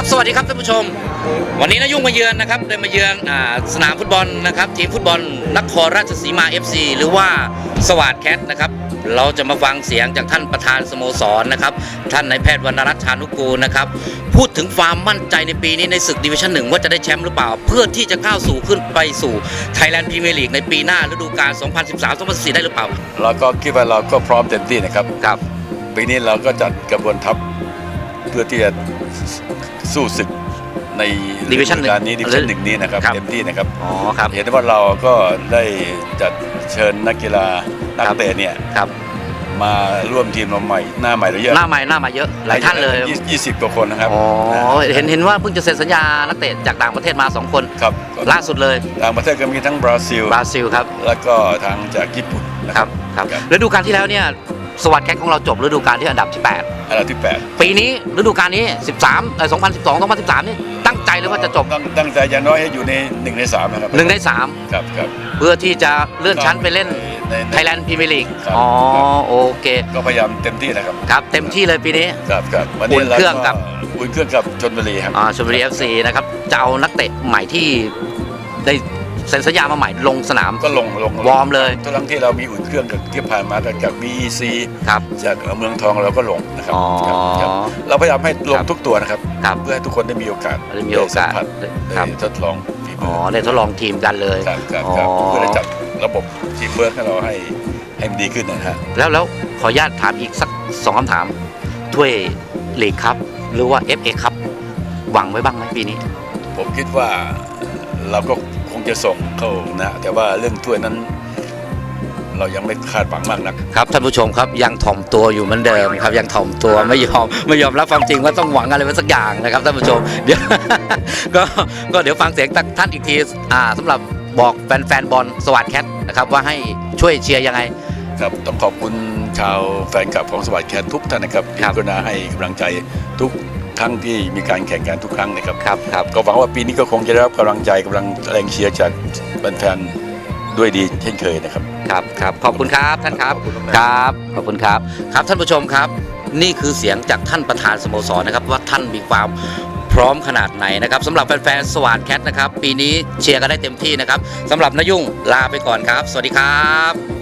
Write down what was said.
วัสดีครับท่านผู้ชม วันนี้นายุ่งมาเยือนนะครับได้มาเยือนอ่าสนามฟุตบอลนะครับทีมฟุตบอลนครราชสีมา FC หรือว่าสวัสดแคทนะครับเราจะมาฟังเสียงจากท่านประธานสโมสรนะครับท่านนายแพทย์วรรณรัตน์ชานุกูลนะครับพูดถึงความมั่นใจในปีนี้ในศึกดิวิชั่นหนึ่งว่าจะได้แชมป์หรือเปล่า เพื่อที่จะก้าวสู่ขึ้นไปสู่ไทยแลนด์พรีเมียร์ลีกในปีหน้าฤดูกาล 2013-2014 ได้หรือเปล่า เราก็คิดว่าเราก็พร้อมเต็มที่นะครับครับปีนี้เราก็จัดกระบวนทัพ เพื่อที่จะสู้ศึกใน Division ฤดูการนี้หนึ่ดิงวิชั่นหนึ่งนี้นะครับครับ เต็มที่นะครับ อ๋อครับ เห็นได้ว่าเราก็ได้จัดเชิญนักกีฬานักครับ เตะเนี่ยครับ มาร่วมทีมเราใหม่หน้าใหม่เราเยอะหน้าใหม่หน้าใหม่เยอะหลายท่านเลยยี่สิบกว่าคนนะครับอ๋อนะเห็นเห็นว่าเพิ่งจะเซ็นสัญญานักเตะจากต่างประเทศมา 2 คน ครับล่าสุดเลยต่างประเทศก็มีทั้งบราซิล บราซิลครับแล้วแล้วก็ทางจากญี่ปุ่นนะคครัรับ บครับครับฤดูกาลที่แล้วเนี่ย สวัสดแคทของเราจบฤดูกาลที่อันดับที่อันดับที่แปด8ปีนี้ฤดูกาลนี้ 13เอ่อ2012 2013 นี่ตั้งใจเลยว่าจะจบตั้งตั้งใจอย่างน้อยให้อยู่ในหนึ่งในสามนะครับ1ในครับครับเพื่อที่จะเลื่อนชั้นไปเล่นในใน ไทยแลนด์พรีเมียร์ลีกครับ อ๋อโอเคก็พยายามเต็มที่นะครับ ครับเต็มที่เลยปีนี้ ครับครับวันอุ่นี้นเครื่องกับ อุ่นเครื่องกับชนบุรีครับ อ่าชลบุรี FC นะครับจะเอานักเตะใหม่ที่ได้ เซ็นสัญญามาใหม่ลงสนาม ก็ลงลงวอร์มเลย ทุกครั้งที่เรามีอุ่นเครื่องกับที่ผ่านมาก็จาก BEC ครับจากเมืองทองเราก็ลงนะครับอ๋อครับครับเราพยายามให้ลคงรับทุกตัวนะครับครับเพื่อให้ทุกคนได้มีโอกาสได้มีโอกาสสัมผัสครับได้ทดลองฝีอ๋มืออได้ทดลองทีมกันเลยครับครับครับอ๋อเพื่อจะจัดระบบทีมเวิร์กให้เราให้ให้มันดีขึ้นนะฮะแล้วแล้วขออนุญาตถามอีกสักสองคำถามถ้วยลีกครับ หรือว่า FA ครับหวังไว้บ้างไหมปีนี้ ผมคิดว่าเราก็ คงจะส่งเข้านะแต่ว่าเรื่องถ้วยนั้น เรายังไม่คาดหวังมากนัก ครับท่านผู้ชมครับยังถ่อมตัวอยู่เหมือนเดิมครับ ยังถ่อมตัวไม่ยอมไม่ยอมรับความจริงว่าต้องหวังอะไรไว้สักอย่างนะครับท่านผู้ชมเดี๋ยว ก็ก็เดี๋ยวฟังเสียงจากท่านอีกทีอ่าสำหรับบอกแฟนแฟนๆบอลสวัสดแคทนะครับว่าให้ช่วยเชียร์ยังไง ครับต้องขอบคุณชาวแฟนคลับของสวัสดิ์แคททุกท่านนะครับที่ครับ กรุณาให้กำลังใจทุก ครั้งที่มีการแข่งขันทุกครั้งนะครับครับครับก็หวังว่าปีนี้ก็คงจะได้รับกำลังใจกำลังแรงเชียร์จากแฟนๆด้วยดีเช่นเคยนะครับ ครับครับขอบคุณครับท่านครับขอบคุณมากครับขอบคุณครับครับท่านผู้ชมครับ นี่คือเสียงจากท่านประธานสโมสรนะครับว่าท่านมีความพร้อมขนาดไหนนะครับสำหรับแฟนๆสวาดแคทนะครับ ปีนี้เชียร์กันได้เต็มที่นะครับสำหรับนายุ่งลาไปก่อนครับ สวัสดีครับอายุมา